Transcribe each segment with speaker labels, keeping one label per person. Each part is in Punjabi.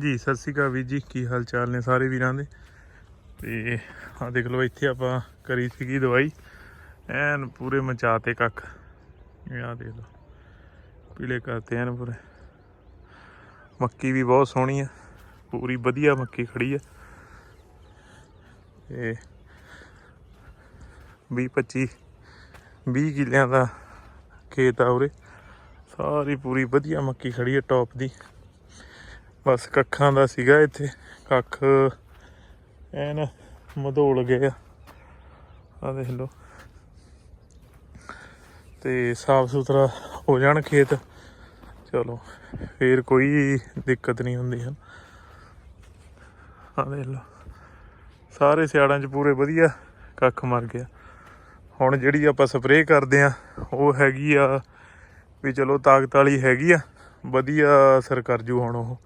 Speaker 1: ਜੀ, ਸਤਿ ਸ਼੍ਰੀ ਅਕਾਲ ਵੀਰ ਜੀ, ਕੀ ਹਾਲ ਚਾਲ ਨੇ ਸਾਰੇ ਵੀਰਾਂ ਦੇ? ਤੇ ਆ ਦੇਖ ਲਓ, ਇੱਥੇ ਆਪਾਂ ਕਰੀ ਸੀਗੀ ਦਵਾਈ। ਐਨ ਪੂਰੇ ਮਚਾ ਤੇ ਕੱਖ। ਆ ਦੇਖ ਲਓ, ਪੀਲੇ ਕਰਤੇ ਐਨ ਪੂਰੇ। ਮੱਕੀ ਵੀ ਬਹੁਤ ਸੋਹਣੀ ਆ, ਪੂਰੀ ਵਧੀਆ ਮੱਕੀ ਖੜੀ ਆ। ਤੇ 20 25 20 ਕਿੱਲਿਆਂ ਦਾ ਖੇਤ ਆ ਉਰੇ। ਸਾਰੀ ਪੂਰੀ ਵਧੀਆ ਮੱਕੀ ਖੜੀ ਆ ਟੌਪ ਦੀ। ਬਸ ਕੱਖਾਂ ਦਾ ਸੀਗਾ ਇੱਥੇ। ਕੱਖ ਐਨ ਮਧੋਲ ਗਏ ਆ। ਆ ਦੇਖ ਲਓ। ਤੇ ਸਾਫ਼ ਸੁਥਰਾ ਹੋ ਜਾਣ ਖੇਤ। ਚਲੋ, ਫੇਰ ਕੋਈ ਦਿੱਕਤ ਨਹੀਂ ਹੁੰਦੀ ਹਨ। ਆ ਦੇਖ ਲਓ। ਸਾਰੇ ਸਿਆੜਾਂ 'ਚ ਪੂਰੇ ਵਧੀਆ ਕੱਖ ਮਰ ਗਿਆ। ਹੁਣ ਜਿਹੜੀ ਆਪਾਂ ਸਪਰੇਅ ਕਰਦੇ ਆ ਉਹ ਹੈਗੀ ਆ ਵੀ ਚਲੋ ਤਾਕਤ ਵਾਲੀ ਹੈਗੀ ਆ। ਵਧੀਆ ਅਸਰ ਕਰ ਜੂ ਹੁਣ ਉਹ।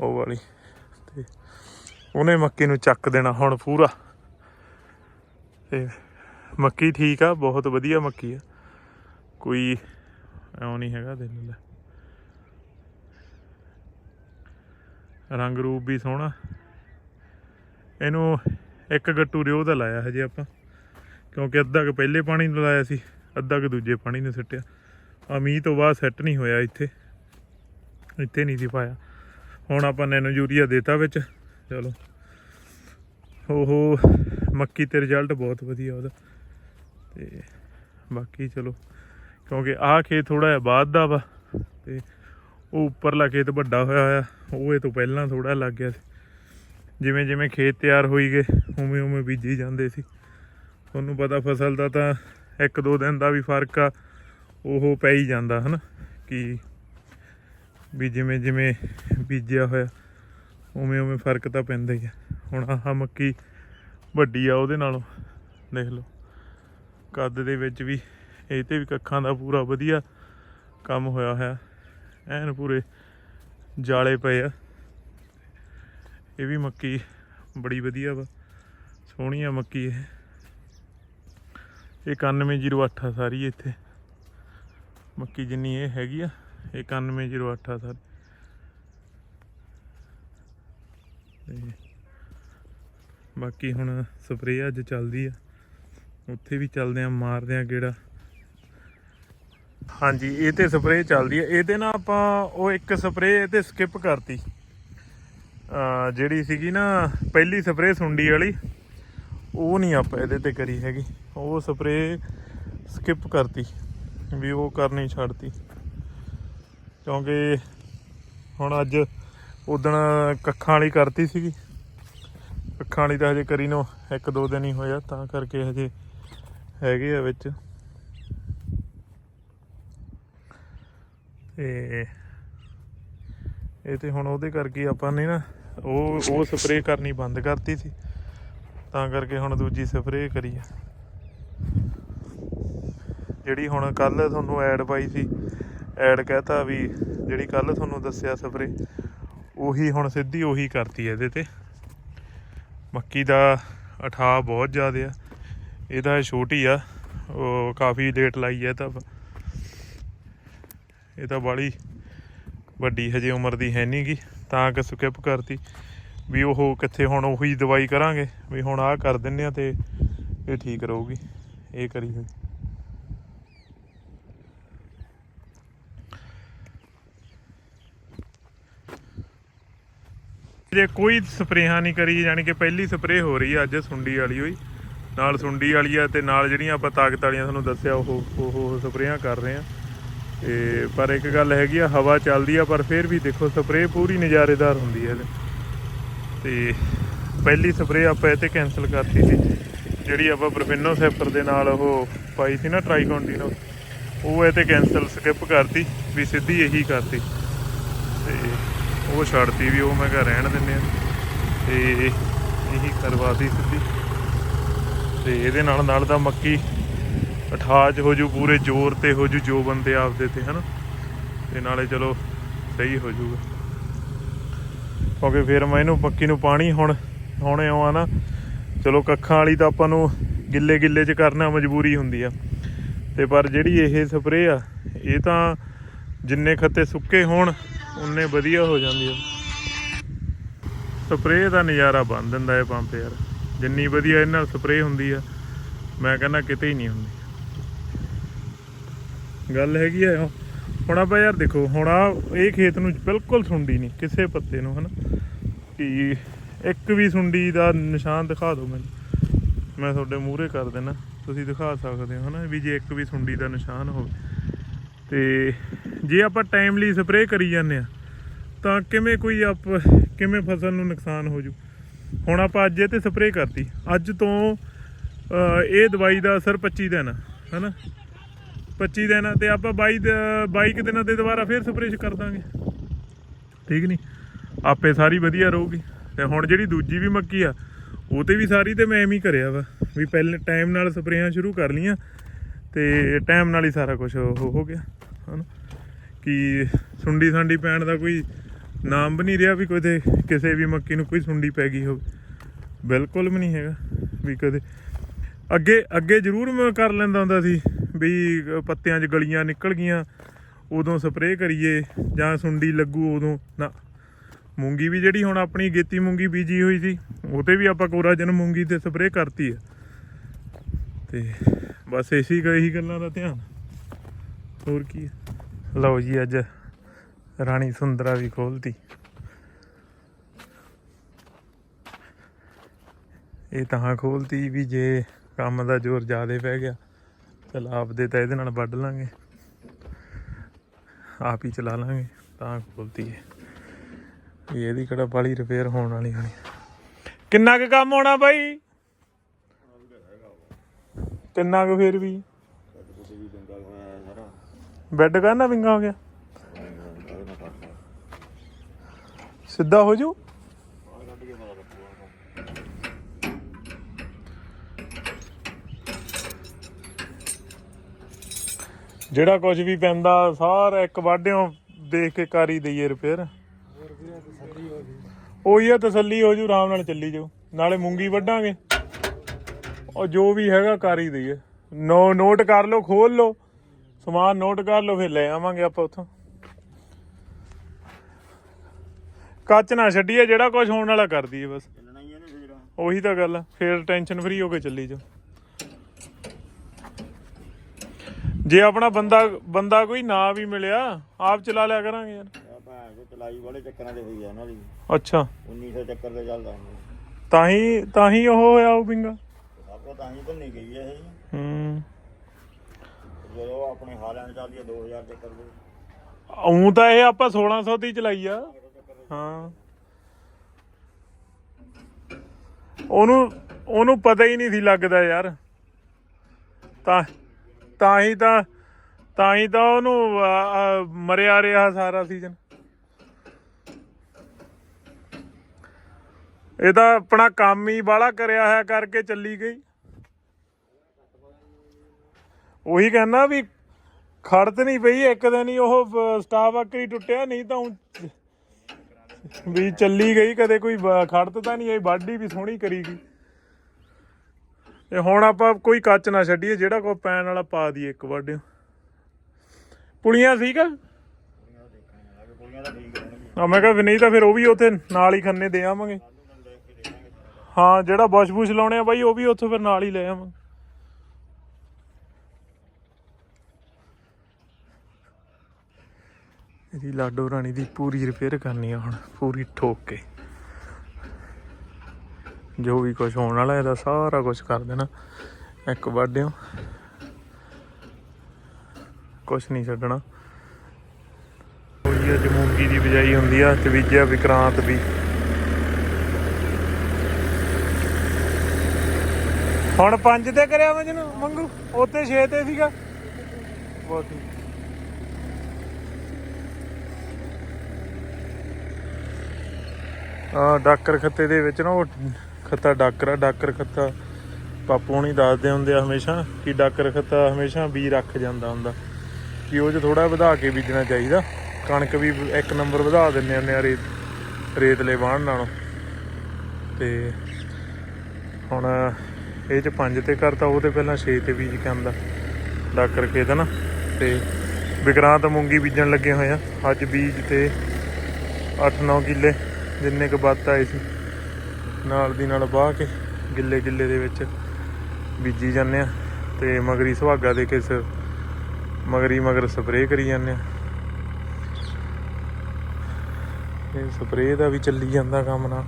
Speaker 1: ਉਹ ਵਾਲੀ। ਤੇ ਉਹਨੇ ਮੱਕੀ ਨੂੰ ਚੱਕ ਦੇਣਾ ਹੁਣ ਪੂਰਾ। ਤੇ ਮੱਕੀ ਠੀਕ ਆ, ਬਹੁਤ ਵਧੀਆ ਮੱਕੀ ਆ। ਕੋਈ ਐਉਂ ਨਹੀਂ ਹੈਗਾ ਦਿਲ ਲੈ ਰੰਗ ਰੂਪ ਵੀ ਸੋਹਣਾ। ਇਹਨੂੰ ਇੱਕ ਗੱਟੂ ਰਿਓ ਦਾ ਲਾਇਆ ਹਜੇ ਆਪਾਂ। ਕਿਉਂਕਿ ਅੱਧਾ ਕੁ ਪਹਿਲੇ ਪਾਣੀ ਨੂੰ ਲਾਇਆ ਸੀ, ਅੱਧਾ ਕੁ ਦੂਜੇ ਪਾਣੀ ਨੂੰ ਸਿੱਟਿਆ। ਆ ਮੀਂਹ ਤੋਂ ਬਾਅਦ ਸੈੱਟ ਨਹੀਂ ਹੋਇਆ ਇੱਥੇ। ਇੱਥੇ ਨਹੀਂ ਸੀ ਪਾਇਆ। ਹੁਣ ਆਪਾਂ ਨੈਨੋ ਯੂਰੀਆ ਦੇਤਾ ਵਿੱਚ। ਚਲੋ। ਉਹ ਮੱਕੀ ਤੇ ਰਿਜ਼ਲਟ ਬਹੁਤ ਵਧੀਆ ਉਹਦਾ। ਤੇ ਬਾਕੀ ਚਲੋ, ਕਿਉਂਕਿ ਆਹ ਖੇਤ ਥੋੜਾ ਜਿਹਾ ਬਾਅਦ ਦਾ ਵਾ, ਤੇ ਉਹ ਉੱਪਰਲਾ ਖੇਤ ਵੱਡਾ ਹੋਇਆ ਹੋਇਆ, ਉਹ ਇਹ ਤੋਂ ਪਹਿਲਾਂ ਥੋੜਾ ਲੱਗ ਗਿਆ ਸੀ। ਜਿਵੇਂ ਜਿਵੇਂ ਖੇਤ ਤਿਆਰ ਹੋਈ ਗਏ, ਉਵੇਂ ਉਵੇਂ ਬੀਜੀ ਜਾਂਦੇ ਸੀ। ਤੁਹਾਨੂੰ ਪਤਾ ਫਸਲ ਦਾ ਤਾਂ ਇੱਕ ਦੋ ਦਿਨ ਦਾ ਵੀ ਫ਼ਰਕ ਆ, ਉਹ ਪੈ ਹੀ ਜਾਂਦਾ, ਹਨਾ? ਕਿ ਵੀ ਜਿਵੇਂ ਜਿਵੇਂ ਬੀਜਿਆ ਹੋਇਆ, ਉਵੇਂ ਉਵੇਂ ਫ਼ਰਕ ਤਾਂ ਪੈਂਦਾ ਹੀ ਆ। ਹੁਣ ਆਹ ਮੱਕੀ ਵੱਡੀ ਆ ਉਹਦੇ ਨਾਲੋਂ, ਦੇਖ ਲਓ। ਕੱਦ ਦੇ ਵਿੱਚ ਵੀ, ਇਹ ਤੇ ਵੀ ਕੱਖਾਂ ਦਾ ਪੂਰਾ ਵਧੀਆ ਕੰਮ ਹੋਇਆ ਹੋਇਆ। ਐਨ ਪੂਰੇ ਜਾਲੇ ਪਏ ਆ। ਇਹ ਵੀ ਮੱਕੀ ਬੜੀ ਵਧੀਆ ਵਾ, ਸੋਹਣੀ ਆ ਮੱਕੀ ਇਹ। ਇਹ 9108 ਆ ਸਾਰੀ ਇੱਥੇ। ਮੱਕੀ ਜਿੰਨੀ ਇਹ ਹੈਗੀ ਆ। 9108 ਆ ਸਾਰੀ। ਤੇ ਬਾਕੀ ਹੁਣ ਸਪਰੇਅ ਅੱਜ ਚੱਲਦੀ ਆ। ਉੱਥੇ ਵੀ ਚੱਲਦੇ ਆ, ਮਾਰਦੇ ਆ ਕਿਹੜਾ ਹਾਂਜੀ, ਇਹ ਤੇ ਸਪਰੇਅ ਚੱਲਦੀ ਆ। ਇਹਦੇ ਨਾਲ ਆਪਾਂ ਉਹ ਇੱਕ ਸਪਰੇਅ ਤੇ ਸਕਿਪ ਕਰਤੀ। ਜਿਹੜੀ ਸੀਗੀ ਨਾ ਪਹਿਲੀ ਸਪਰੇਅ ਸੁੰਡੀ ਵਾਲੀ, ਉਹ ਨਹੀਂ ਆਪਾਂ ਇਹਦੇ ਤੇ ਕਰੀ ਹੈਗੀ। ਉਹ ਸਪਰੇਅ ਸਕਿਪ ਕਰਤੀ, ਵੀ ਉਹ ਕਰਨੀ ਛੱਡਤੀ। ਕਿਉਂਕਿ ਹੁਣ ਅੱਜ ਉਦਣ ਕੱਖਾਂ ਵਾਲੀ ਕਰਤੀ ਸੀਗੀ। ਕੱਖਾਂ ਵਾਲੀ ਤਾਂ ਹਜੇ ਕਰੀ ਨੂੰ, ਇੱਕ ਦੋ ਦਿਨ ਹੀ ਹੋਇਆ, ਤਾਂ ਕਰਕੇ ਹਜੇ ਹੈਗੇ ਆ ਵਿੱਚ। ਤੇ ਇਹ ਤੇ ਹੁਣ ਉਹਦੇ ਕਰਕੇ ਆਪਾਂ ਨੇ ਨਾ, ਉਹ ਉਹ ਸਪਰੇਅ ਕਰਨੀ ਬੰਦ ਕਰਤੀ ਸੀ। ਤਾਂ ਕਰਕੇ ਹੁਣ ਦੂਜੀ ਸਪਰੇਅ ਕਰੀ ਆ। ਜਿਹੜੀ ਹੁਣ ਕੱਲ ਤੁਹਾਨੂੰ ਐਡ ਪਾਈ ਸੀ ਐਡ ਕਹਤਾ ਵੀ ਜਿਹੜੀ ਕੱਲ ਤੁਹਾਨੂੰ ਦੱਸਿਆ ਸਪਰੇਅ ਉਹੀ ਹੁਣ ਸਿੱਧੀ ਉਹੀ ਕਰਤੀ ਇਹਦੇ ਤੇ। ਮੱਕੀ ਦਾ ਅਠਾ ਬਹੁਤ ਜ਼ਿਆਦਾ ਆ ਇਹਦਾ ਛੋਟੀ ਆ, ਉਹ ਕਾਫੀ ਲੇਟ ਲਾਈ ਹੈ ਤਾਂ ਇਹ ਤਾਂ ਬਾਲੀ ਵੱਡੀ ਹਜੇ ਉਮਰ ਦੀ ਹੈ ਨਹੀਂਗੀ ਤਾਂ ਕਿ ਸਕਿਪ ਕਰਤੀ। ਵੀ ਉਹ ਕਿੱਥੇ ਹੁਣ ਉਹੀ ਦਵਾਈ ਕਰਾਂਗੇ, ਵੀ ਹੁਣ ਆਹ ਕਰ ਦਿੰਨੇ ਆ ਤੇ ਇਹ ਠੀਕ ਰਹੂਗੀ, ਇਹ ਕਰੀ ਹੋਈ। ਜੇ ਕੋਈ ਸਪਰੇਹਾਂ ਨਹੀਂ ਕਰੀ, ਯਾਨੀ ਕਿ ਪਹਿਲੀ ਸਪਰੇਅ ਹੋ ਰਹੀ ਆ, ਅੱਜ ਸੁੰਡੀ ਵਾਲੀ ਹੋਈ। ਨਾਲ ਸੁੰਡੀ ਵਾਲੀ ਆ ਤੇ ਨਾਲ ਜਿਹੜੀਆਂ ਆਪਾਂ ਤਾਕਤ ਵਾਲੀਆਂ ਤੁਹਾਨੂੰ ਦੱਸਿਆ, ਉਹ ਉਹ ਸਪਰੇਹਾਂ ਕਰ ਰਹੇ ਆ। ਤੇ ਪਰ ਇੱਕ ਗੱਲ ਹੈਗੀ ਆ, ਹਵਾ ਚੱਲਦੀ ਆ, ਪਰ ਫਿਰ ਵੀ ਦੇਖੋ ਸਪਰੇਅ ਪੂਰੀ ਨਜ਼ਾਰੇਦਾਰ ਹੁੰਦੀ ਹੈ ਇਹਦੇ। ਤੇ ਪਹਿਲੀ ਸਪਰੇਅ ਆਪਾਂ ਇਹ ਤੇ ਕੈਨਸਲ ਕਰਤੀ ਸੀ। ਜਿਹੜੀ ਆਪਾਂ ਪ੍ਰੋਫਿਨੋ ਸੈਫਰ ਦੇ ਨਾਲ ਉਹ ਪਾਈ ਸੀ ਨਾ, ਟ੍ਰਾਈਕੌਂਟੀਨੋ, ਉਹ ਇਹ ਤੇ ਕੈਨਸਲ ਸਕਿਪ ਕਰਤੀ, ਵੀ ਸਿੱਧੀ ਇਹੀ ਕਰਤੀ। ਉਹ ਛੱਡਤੀ ਵੀ, ਉਹ ਮੈਂ ਕਿਹਾ ਰਹਿਣ ਦਿੰਨੇ ਆ। ਤੇ ਇਹੀ ਕਰਵਾਤੀ ਸਿੱਧੀ। ਤੇ ਇਹਦੇ ਨਾਲ ਨਾਲ ਤਾਂ ਮੱਕੀ ਅਠਾਜ ਹੋ ਜੂ, ਪੂਰੇ ਜ਼ੋਰ ਤੇ ਹੋ ਜੂ ਜੋ ਬੰਦੇ ਆਪਦੇ ਤੇ, ਹਨਾ? ਤੇ ਨਾਲੇ ਚਲੋ ਸਹੀ ਹੋ ਜੂਗਾ। ਕਿਉਂਕਿ ਫਿਰ ਮੈਂ ਇਹਨੂੰ ਮੱਕੀ ਨੂੰ ਪਾਣੀ ਹੁਣ ਹੁਣ ਇਉਂ ਆ ਨਾ, ਚਲੋ ਕੱਖਾਂ ਵਾਲੀ ਤਾਂ ਆਪਾਂ ਨੂੰ ਗਿੱਲੇ ਗਿੱਲੇ ਚ ਕਰਨਾ ਮਜਬੂਰੀ ਹੁੰਦੀ ਆ। ਤੇ ਪਰ ਜਿਹੜੀ ਇਹ ਸਪਰੇਅ ਆ, ਇਹ ਤਾਂ ਜਿੰਨੇ ਖੱਤੇ ਸੁੱਕੇ ਹੋਣ ਉਨੇ ਵਧੀਆ ਹੋ ਜਾਂਦੀ ਆ। ਸਪਰੇਅ ਦਾ ਨਜ਼ਾਰਾ ਬਣ ਦਿੰਦਾ ਇਹ ਪੰਪ ਯਾਰ। ਜਿੰਨੀ ਵਧੀਆ ਇਹਨਾਂ ਨਾਲ ਸਪਰੇਅ ਹੁੰਦੀ ਆ, ਮੈਂ ਕਹਿੰਦਾ ਕਿਤੇ ਹੀ ਨਹੀਂ ਹੁੰਦੀ। ਗੱਲ ਹੈਗੀ ਆ ਹੁਣ ਆਪਾਂ ਯਾਰ ਦੇਖੋ, ਹੁਣ ਆ ਇਹ ਖੇਤ ਨੂੰ ਬਿਲਕੁਲ ਸੁੰਡੀ ਨਹੀਂ, ਕਿਸੇ ਪੱਤੇ ਨੂੰ, ਹਨਾ? ਕਿ ਇੱਕ ਵੀ ਸੁੰਡੀ ਦਾ ਨਿਸ਼ਾਨ ਦਿਖਾ ਦਿਓ ਮੈਨੂੰ। ਮੈਂ ਤੁਹਾਡੇ ਮੂਹਰੇ ਕਰ ਦੇਣਾ ਤੁਸੀਂ ਦਿਖਾ ਸਕਦੇ ਹੋ, ਹਨਾ? ਵੀ ਜੇ ਇੱਕ ਵੀ ਸੁੰਡੀ ਦਾ ਨਿਸ਼ਾਨ ਹੋਵੇ। ਤੇ ਜੇ ਆਪਾਂ ਟਾਈਮਲੀ ਸਪਰੇਅ ਕਰੀ ਜਾਂਦੇ ਆ ਤਾਂ ਕਿਵੇਂ ਕੋਈ ਆਪ ਕਿਵੇਂ ਫਸਲ ਨੂੰ ਨੁਕਸਾਨ ਹੋ ਜੂ? ਹੁਣ ਆਪਾਂ ਅੱਜ ਇਹ ਤੇ ਸਪਰੇਅ ਕਰਤੀ। ਅੱਜ ਤੋਂ ਇਹ ਦਵਾਈ ਦਾ ਅਸਰ 25 ਦਿਨ ਆ, ਹਨਾ? 25 ਦਿਨ ਆ ਤੇ ਆਪਾਂ 22 ਦ- 22 ਕੁ ਦਿਨਾਂ ਤੇ ਦੁਬਾਰਾ ਫੇਰ ਸਪਰੇਅ ਕਰ ਦਾਂਗੇ। ਠੀਕ ਨਹੀਂ ਆਪੇ ਸਾਰੀ ਵਧੀਆ ਰਹੂਗੀ। ਤੇ ਹੁਣ ਜਿਹੜੀ ਦੂਜੀ ਵੀ ਮੱਕੀ ਆ ਉਹ ਤੇ ਵੀ ਸਾਰੀ ਤੇ ਮੈਂ ਐਵੇਂ ਹੀ ਕਰਿਆ ਵਾ ਵੀ ਪਹਿਲੇ ਟਾਈਮ ਨਾਲ ਸਪਰੇਆਂ ਸ਼ੁਰੂ ਕਰ ਲੀਆਂ ਤੇ ਟਾਈਮ ਨਾਲ ਹੀ ਸਾਰਾ ਕੁਝ ਹੋ ਹੋ ਗਿਆ। ਹਨਾ? ਕਿ ਸੁੰਡੀ ਸਾਂਡੀ ਪੈਣ ਦਾ ਕੋਈ ਨਾਮ ਵੀ ਨਹੀਂ ਰਿਹਾ ਵੀ ਕੋਈ ਕਿਸੇ ਵੀ ਮੱਕੀ ਨੂੰ ਕੋਈ ਸੁੰਡੀ ਪੈ ਗਈ ਹੋਵੇ। ਬਿਲਕੁਲ ਵੀ ਨਹੀਂ ਹੈਗਾ ਵੀ ਕਦੇ। ਅੱਗੇ ਅੱਗੇ ਜ਼ਰੂਰ ਮੈਂ ਕਰ ਲੈਂਦਾ ਹੁੰਦਾ ਸੀ ਵੀ ਪੱਤਿਆਂ 'ਚ ਗਲੀਆਂ ਨਿਕਲ ਗਈਆਂ, ਉਦੋਂ ਸਪਰੇਅ ਕਰੀਏ ਜਾਂ ਸੁੰਡੀ ਲੱਗੂ ਉਦੋਂ। ਨਾ, ਮੂੰਗੀ ਵੀ ਜਿਹੜੀ ਹੁਣ ਆਪਣੀ ਗੇਤੀ ਮੂੰਗੀ ਬੀਜੀ ਹੋਈ ਸੀ, ਉਹ ਤੇ ਵੀ ਆਪਾਂ ਕੋਰਾਜਨ ਮੂੰਗੀ ਤੇ ਸਪਰੇਅ ਕਰਤੀ ਹੈ ਤੇ ਬਸ ਇਸੀ ਇਹੀ ਗੱਲਾਂ ਦਾ ਧਿਆਨ। ਹੋਰ ਕੀ? ਲਓ ਜੀ, ਅੱਜ ਰਾਣੀ ਸੁੰਦਰਾ ਵੀ ਖੋਲਤੀ ਇਹ ਤਾਂ ਖੋਲਤੀ ਵੀ ਜੇ ਕੰਮ ਦਾ ਜ਼ੋਰ ਜ਼ਿਆਦਾ ਪੈ ਗਿਆ, ਚਲ ਆਪਦੇ ਤਾਂ ਇਹਦੇ ਨਾਲ ਵੱਢ ਲਾਂਗੇ। ਆਪ ਹੀ ਚਲਾ ਲਾਂਗੇ, ਤਾਂ ਖੋਲਤੀ ਹੈ ਵੀ ਇਹਦੀ ਕਿਹੜਾ ਬਾਲੀ ਰਿਪੇਅਰ ਹੋਣ ਵਾਲੀ ਹੋਣੀ। ਕਿੰਨਾ ਕੁ ਕੰਮ ਹੋਣਾ ਬਾਈ? ਕਿੰਨਾ ਕੁ ਫੇਰ ਵੀ? ਬੈੱਡ ਕਰਨਾ ਵਿੰਗਾ ਹੋ ਗਿਆ। ਸਿੱਧਾ ਹੋ ਜੂ। ਜਿਹੜਾ ਕੁਝ ਵੀ ਪੈਂਦਾ, ਸਾਰਾ ਇੱਕ ਵਾਢਿਓ ਦੇਖ ਕੇ ਕਰ ਹੀ ਦਈਏ ਰਿਪੇਅਰ ਉਹੀ ਆ, ਤਸੱਲੀ ਹੋ ਜੂ, ਆਰਾਮ ਨਾਲ ਚੱਲੀ ਜਾਓ ਨਾਲੇ ਮੂੰਗੀ ਵੱਢਾਂਗੇ। ਉਹ ਜੋ ਵੀ ਹੈਗਾ ਕਰ ਹੀ ਦਈਏ। ਨੋ ਨੋਟ ਕਰ ਲਓ, ਖੋਲ ਲਓ। ਸਮਾਨ ਨੋਟ ਕਰ ਲਓ ਫਿਰ ਲੈ ਆਵਾਂਗੇ ਆਪਾਂ ਉੱਥੋਂ। ਕੱਚ ਨਾ ਛੱਡੀਏ ਜਿਹੜਾ ਕੁਝ ਹੋਣ ਵਾਲਾ ਕਰ ਦਈਏ ਬਸ। ਉਹੀ ਤਾਂ ਗੱਲ ਆ ਫਿਰ ਟੈਨਸ਼ਨ ਫਰੀ ਹੋ ਕੇ ਚੱਲੀ ਜਾ ਜੇ ਆਪਣਾ ਬੰਦਾ ਬੰਦਾ ਕੋਈ ਨਾ ਵੀ ਮਿਲਿਆ ਆਪ ਚਲਾ ਲਿਆ ਕਰਾਂਗੇ ਯਾਰ।
Speaker 2: ਚਲਾਈ ਵਾਲੇ ਚੱਕਰਾਂ ਦੇ ਹੋਈ ਆ ਇਹਨਾਂ ਦੀ।
Speaker 1: ਅੱਛਾ।
Speaker 2: 1900 ਚੱਕਰ ਤੇ ਚੱਲਦਾ
Speaker 1: ਤਾਂ ਹੀ ਤਾਂ ਹੀ ਉਹ ਹੋਇਆ ਉਹ ਬਿੰਗਾ।
Speaker 2: ਸਭ ਕੋ ਤਾਂ ਹੀ ਭੰਨੀ ਗਈ ਇਹ।
Speaker 1: ਹੂੰ।
Speaker 2: ਜਦੋਂ ਆਪਣੇ ਹਾਲਾਂ ਚੱਲਦੀ ਹੈ 2000 ਚੱਕਰ ਦੇ
Speaker 1: ਉਂ ਤਾਂ ਇਹ ਆਪਾਂ 1600 ਦੀ ਚਲਾਈ ਆ। ਹਾਂ। ਉਹਨੂੰ ਉਹਨੂੰ ਪਤਾ ਹੀ ਨਹੀਂ ਸੀ ਲੱਗਦਾ ਯਾਰ। ਤਾਂ ਤਾਂ ਹੀ ਤਾਂ ਤਾਂ ਹੀ ਤਾਂ ਉਹਨੂੰ ਆ, ਆ, ਮਰਿਆ ਰਿਹਾ ਸਾਰਾ ਸੀਜ਼ਨ ਇਹ ਤਾਂ ਆਪਣਾ ਕੰਮ ਹੀ ਬਾਹਲਾ ਕਰਿਆ ਹੋਇਆ ਕਰਕੇ ਚੱਲੀ ਗਈ। ਉਹੀ ਕਹਿੰਦਾ ਵੀ ਖੜਤ ਨਹੀਂ ਪਈ, ਇੱਕ ਦਿਨ ਹੀ ਉਹ ਸਟਾਫ ਆਕਰੀ ਟੁੱਟਿਆ, ਨਹੀਂ ਤਾਂ ਊਂ ਵੀ ਚੱਲੀ ਗਈ, ਕਦੇ ਕੋਈ ਖੜਤ ਤਾਂ ਨਹੀਂ ਆਈ ਬਾਡੀ ਵੀ ਸੋਹਣੀ ਕਰੀ ਗਈ। ਤੇ ਹੁਣ ਆਪਾਂ ਕੋਈ ਕੱਚ ਨਾ ਛੱਡੀਏ, ਜਿਹੜਾ ਕੋ ਪੈਣ ਵਾਲਾ ਪਾ ਦਈਏ ਇੱਕ ਵਾਢਿਓ ਪੁਲੀਆਂ ਸੀਗਾ
Speaker 2: ਠੀਕ ਰਹਿਣਗੀਆਂ
Speaker 1: ਆ, ਮੈਂ ਕਿਹਾ ਵੀ ਨਹੀਂ ਤਾਂ ਫਿਰ ਉਹ ਵੀ ਉੱਥੇ ਨਾਲ ਹੀ ਖੰਨੇ ਦੇ ਆਵਾਂਗੇ। ਹਾਂ, ਜਿਹੜਾ ਬੁਸ਼ ਬੁਸ਼ ਲਾਉਣੇ ਆ ਬਾਈ, ਉਹ ਵੀ ਉੱਥੋਂ ਫਿਰ ਨਾਲ ਹੀ ਲੈ ਆਵਾਂਗੇ। ਇਹਦੀ ਲਾਡੋ ਰਾਣੀ ਦੀ ਪੂਰੀ ਰਿਪੇਅਰ ਕਰਨੀ ਆ ਹੁਣ, ਪੂਰੀ ਠੋਕ ਕੇ। ਜੋ ਵੀ ਕੁਝ ਹੋਣ ਵਾਲਾ, ਇਹਦਾ ਸਾਰਾ ਕੁਝ ਕਰ ਦੇਣਾ। ਇੱਕ ਵਾਢਿਓ। ਕੁਝ ਨਹੀਂ ਛੱਡਣਾ। ਉਹੀ ਅੱਜ ਮੂੰਗੀ ਦੀ ਬਿਜਾਈ ਹੁੰਦੀ ਆ, ਤੇ ਬੀਜਿਆ ਵਿਕਰਾਂਤ ਵੀ। ਹੁਣ ਪੰਜ ਤੇ ਕਰਿਆ ਮੈਂ ਜਿਹਨੂੰ ਮੰਗੂ ਉੱਤੇ 6 ਤੇ ਸੀਗਾ। ਬਹੁਤ ਠੀਕ। ਆ ਡਾਕਰ ਖੱਤੇ ਦੇ ਵਿੱਚ ਨਾ ਉਹ ਖੱਤਾ ਡਾਕਰਾ, ਡਾਕਰ ਖੱਤਾ। ਪਾਪੂ ਹੁਣੀ ਦੱਸਦੇ ਹੁੰਦੇ ਆ ਹਮੇਸ਼ਾ ਕਿ ਡਾਕਰ ਖੱਤਾ ਹਮੇਸ਼ਾ ਬੀ ਰੱਖ ਜਾਂਦਾ ਹੁੰਦਾ। ਕਿ ਉਹ 'ਚ ਥੋੜਾ ਵਧਾ ਕੇ ਬੀਜਣਾ ਚਾਹੀਦਾ। ਕਣਕ ਵੀ ਇੱਕ ਨੰਬਰ ਵਧਾ ਦਿੰਦੇ ਹੁੰਦੇ ਆ ਰੇਤ ਰੇਤਲੇ ਵਾਹਣ ਨਾਲੋਂ। ਤੇ ਹੁਣ ਇਹ ਚ ਪੰਜ ਤੇ ਕਰਤਾ, ਉਹ ਤੇ ਪਹਿਲਾਂ 6 ਤੇ ਬੀਜ ਕੇ ਆਂਦਾ ਡਾਕਰ ਖੇਤ ਨਾ। ਤੇ ਵਿਕਰਾਂਤ ਮੂੰਗੀ ਬੀਜਣ ਲੱਗੇ ਹੋਏ ਆ। ਅੱਜ ਬੀਜ ਤੇ 8-9 ਕਿੱਲੇ। ਜਿੰਨੇ ਕੁ ਬੱਤ ਆਏ ਸੀ, ਨਾਲ ਦੀ ਨਾਲ ਬਾਹ ਕੇ ਗਿੱਲੇ ਗਿੱਲੇ ਦੇ ਵਿੱਚ ਬੀਜੀ ਜਾਂਦੇ ਆ ਤੇ ਮਗਰੀ ਸੁਹਾਗਾ ਦੇ ਕੇ ਮਗਰੀ ਮਗਰ ਸਪਰੇਅ ਕਰੀ ਜਾਂਦੇ ਆ। ਇਹ ਸਪਰੇਅ ਦਾ ਵੀ ਚੱਲੀ ਜਾਂਦਾ ਕੰਮ ਨਾਲ।